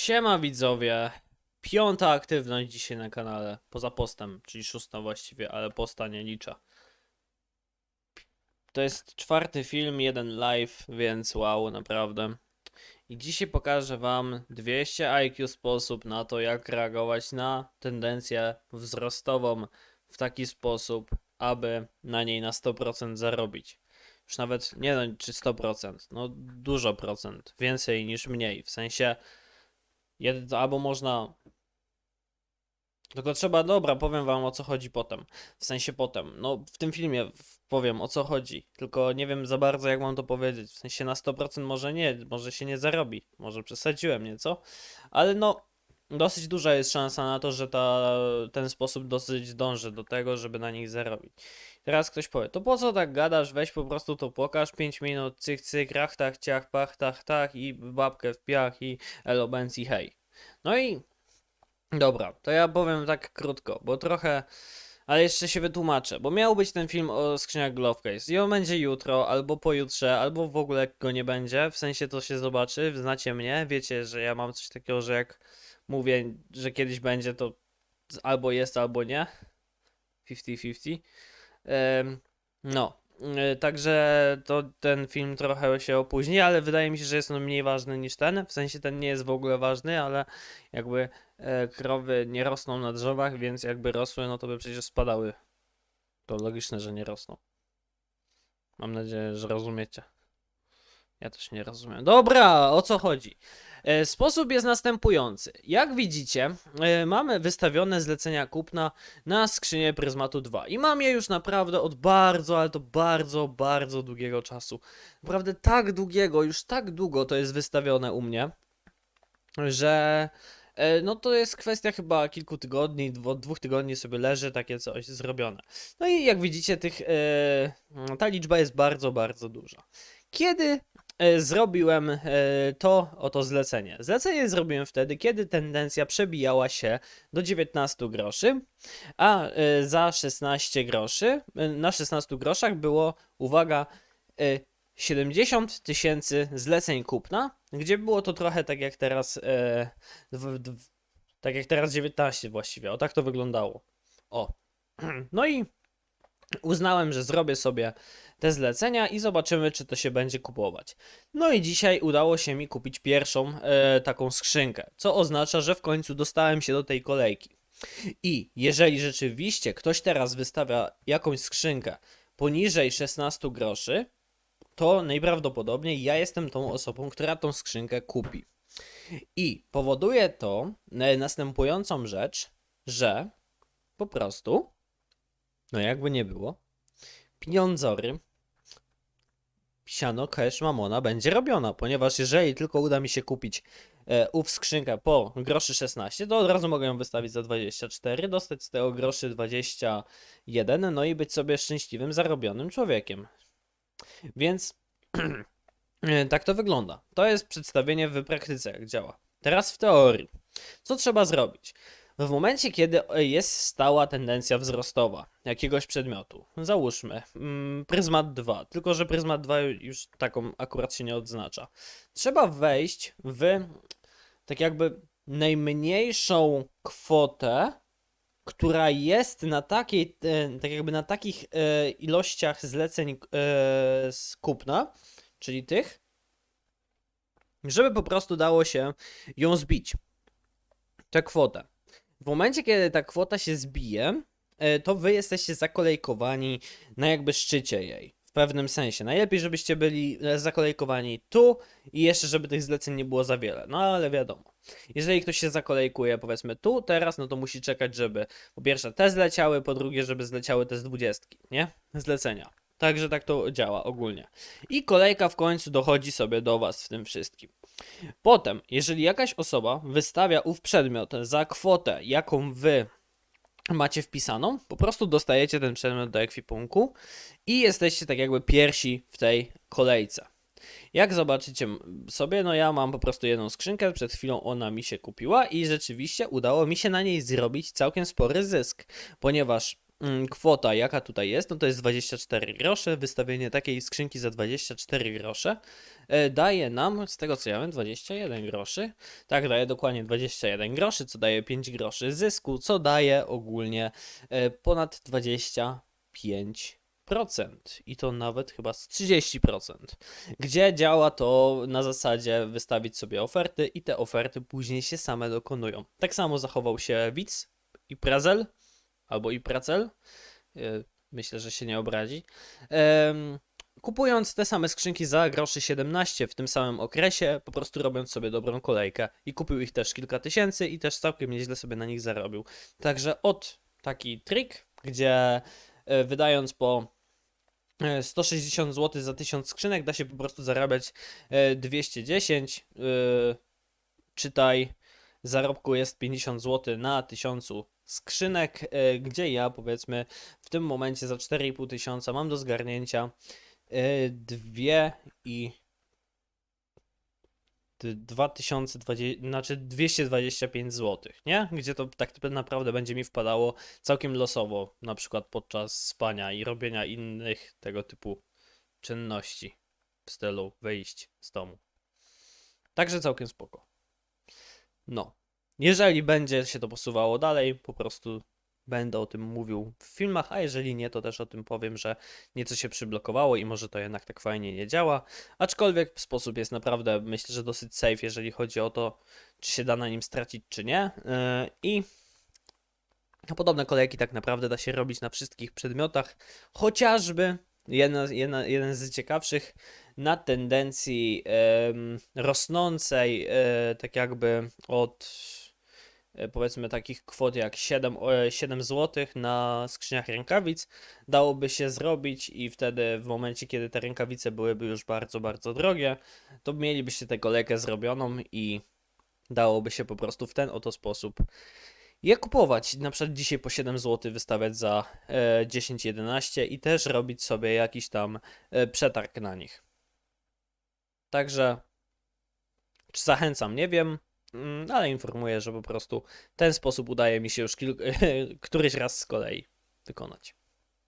Siema widzowie. Piąta aktywność dzisiaj na kanale. Poza postem, czyli szósta właściwie, ale posta nie liczę. To jest czwarty film, jeden live, więc wow, naprawdę. I dzisiaj pokażę wam 200 IQ sposób na to, jak reagować na tendencję wzrostową w taki sposób, aby na niej na 100% zarobić. Już nawet nie wiem, czy 100%, no dużo procent, więcej niż mniej. W sensie Albo można. Tylko trzeba, dobra, powiem wam o co chodzi potem. W sensie potem. No, w tym filmie powiem o co chodzi. Tylko nie wiem za bardzo, jak mam to powiedzieć. W sensie na 100% może nie, może się nie zarobi. Może przesadziłem nieco. Ale no, dosyć duża jest szansa na to, że ta, ten sposób dosyć dąży do tego, żeby na nich zarobić. Teraz ktoś powie, to po co tak gadasz? Weź po prostu to pokaż 5 minut, cyk, cyk, rachtach, ciach, pachtach, tak i babkę w piach i elobencji hej. No i dobra, to ja powiem tak krótko, bo trochę, ale jeszcze się wytłumaczę, bo miał być ten film o skrzyniach Glovecase i on będzie jutro, albo pojutrze, albo w ogóle go nie będzie, w sensie to się zobaczy, znacie mnie, wiecie, że ja mam coś takiego, że jak mówię, że kiedyś będzie, to albo jest, albo nie, 50-50. Em, No, także to ten film trochę się opóźni, ale wydaje mi się, że jest on mniej ważny niż ten. W sensie ten nie jest w ogóle ważny, ale jakby e, krowy nie rosną na drzewach, więc jakby rosły, no to by przecież spadały. To logiczne, że nie rosną. Mam nadzieję, że rozumiecie. Ja też nie rozumiem. Dobra, o co chodzi? E, Sposób jest następujący. Jak widzicie, e, mamy wystawione zlecenia kupna na skrzynię Pryzmatu 2 i mam je już naprawdę od bardzo, ale to bardzo, bardzo długiego czasu. Naprawdę tak długiego, już tak długo to jest wystawione u mnie, że e, no to jest kwestia chyba kilku tygodni, dwo, dwóch tygodni sobie leży takie coś zrobione. No i jak widzicie, tych, ta liczba jest bardzo, bardzo duża. Kiedy zrobiłem e, to oto zlecenie? Zlecenie zrobiłem wtedy, kiedy tendencja przebijała się do 19 groszy, a e, za 16 groszy, e, na 16 groszach było, uwaga, e, 70 tysięcy zleceń kupna, gdzie było to trochę tak jak teraz, e, tak jak teraz 19 właściwie, o tak to wyglądało. O. No i uznałem, że zrobię sobie te zlecenia i zobaczymy, czy to się będzie kupować. No i dzisiaj udało się mi kupić pierwszą e, taką skrzynkę, co oznacza, że w końcu dostałem się do tej kolejki. I jeżeli rzeczywiście ktoś teraz wystawia jakąś skrzynkę poniżej 16 groszy, to najprawdopodobniej ja jestem tą osobą, która tą skrzynkę kupi. I powoduje to e, następującą rzecz, że po prostu, no jakby nie było, pieniądzory, siano, cash, mamona będzie robiona, ponieważ jeżeli tylko uda mi się kupić e, ów skrzynkę po groszy 16, to od razu mogę ją wystawić za 24, dostać z tego groszy 21, no i być sobie szczęśliwym, zarobionym człowiekiem. Więc e, tak to wygląda. To jest przedstawienie w praktyce, jak działa. Teraz w teorii. Co trzeba zrobić? W momencie, kiedy jest stała tendencja wzrostowa jakiegoś przedmiotu, załóżmy mm, Pryzmat 2, tylko że Pryzmat 2 już taką akurat się nie odznacza, trzeba wejść w tak jakby najmniejszą kwotę, która jest na takiej, e, tak jakby na takich e, ilościach zleceń e, z kupna, czyli tych, żeby po prostu dało się ją zbić. Tę kwotę. W momencie, kiedy ta kwota się zbije, e, to wy jesteście zakolejkowani na jakby szczycie jej. W pewnym sensie. Najlepiej, żebyście byli zakolejkowani tu i jeszcze, żeby tych zleceń nie było za wiele. No ale wiadomo. Jeżeli ktoś się zakolejkuje, powiedzmy tu, teraz, no to musi czekać, żeby po pierwsze te zleciały, po drugie, żeby zleciały te z dwudziestki, nie? Zlecenia. Także tak to działa ogólnie. I kolejka w końcu dochodzi sobie do Was w tym wszystkim. Potem, jeżeli jakaś osoba wystawia ów przedmiot za kwotę, jaką Wy macie wpisaną, po prostu dostajecie ten przedmiot do ekwipunku i jesteście tak jakby pierwsi w tej kolejce. Jak zobaczycie sobie, no ja mam po prostu jedną skrzynkę, przed chwilą ona mi się kupiła i rzeczywiście udało mi się na niej zrobić całkiem spory zysk, ponieważ kwota, jaka tutaj jest, no to jest 24 grosze. Wystawienie takiej skrzynki za 24 grosze e, daje nam, z tego co ja wiem, 21 groszy. Tak, daje dokładnie 21 groszy, co daje 5 groszy zysku, co daje ogólnie e, ponad 25%. I to nawet chyba z 30%. Gdzie działa to na zasadzie wystawić sobie oferty i te oferty później się same dokonują. Tak samo zachował się Widz i Prazel, albo i Pracel. E, Myślę, że się nie obrazi. Kupując te same skrzynki za groszy 17 w tym samym okresie, po prostu robiąc sobie dobrą kolejkę. I kupił ich też kilka tysięcy i też całkiem nieźle sobie na nich zarobił. Także od taki trik, gdzie e, wydając po e, 160 zł za 1000 skrzynek da się po prostu zarabiać e, 210. e, Czytaj, zarobku jest 50 zł na 1000 skrzynek, e, gdzie ja powiedzmy w tym momencie za 4,5 tysiąca mam do zgarnięcia e, dwie i d- 2020, znaczy 225 zł, nie? Gdzie to tak naprawdę będzie mi wpadało całkiem losowo, na przykład podczas spania i robienia innych tego typu czynności w stylu wyjść z domu. Także całkiem spoko. No. Jeżeli będzie się to posuwało dalej, po prostu będę o tym mówił w filmach, a jeżeli nie, to też o tym powiem, że nieco się przyblokowało i może to jednak tak fajnie nie działa. Aczkolwiek sposób jest naprawdę, myślę, że dosyć safe, jeżeli chodzi o to, czy się da na nim stracić, czy nie. Yy, I podobne kolejki tak naprawdę da się robić na wszystkich przedmiotach, chociażby jedna, jedna, jeden z ciekawszych na tendencji rosnącej, e, tak jakby od powiedzmy takich kwot jak 7, e, 7 zł na skrzyniach rękawic dałoby się zrobić i wtedy w momencie, kiedy te rękawice byłyby już bardzo, bardzo drogie, to mielibyście tę kolejkę zrobioną i dałoby się po prostu w ten oto sposób je kupować. Na przykład dzisiaj po 7 zł wystawiać za e, 10-11 i też robić sobie jakiś tam e, przetarg na nich. Także czy zachęcam, nie wiem, ale informuję, że po prostu ten sposób udaje mi się już kilk- któryś raz z kolei wykonać.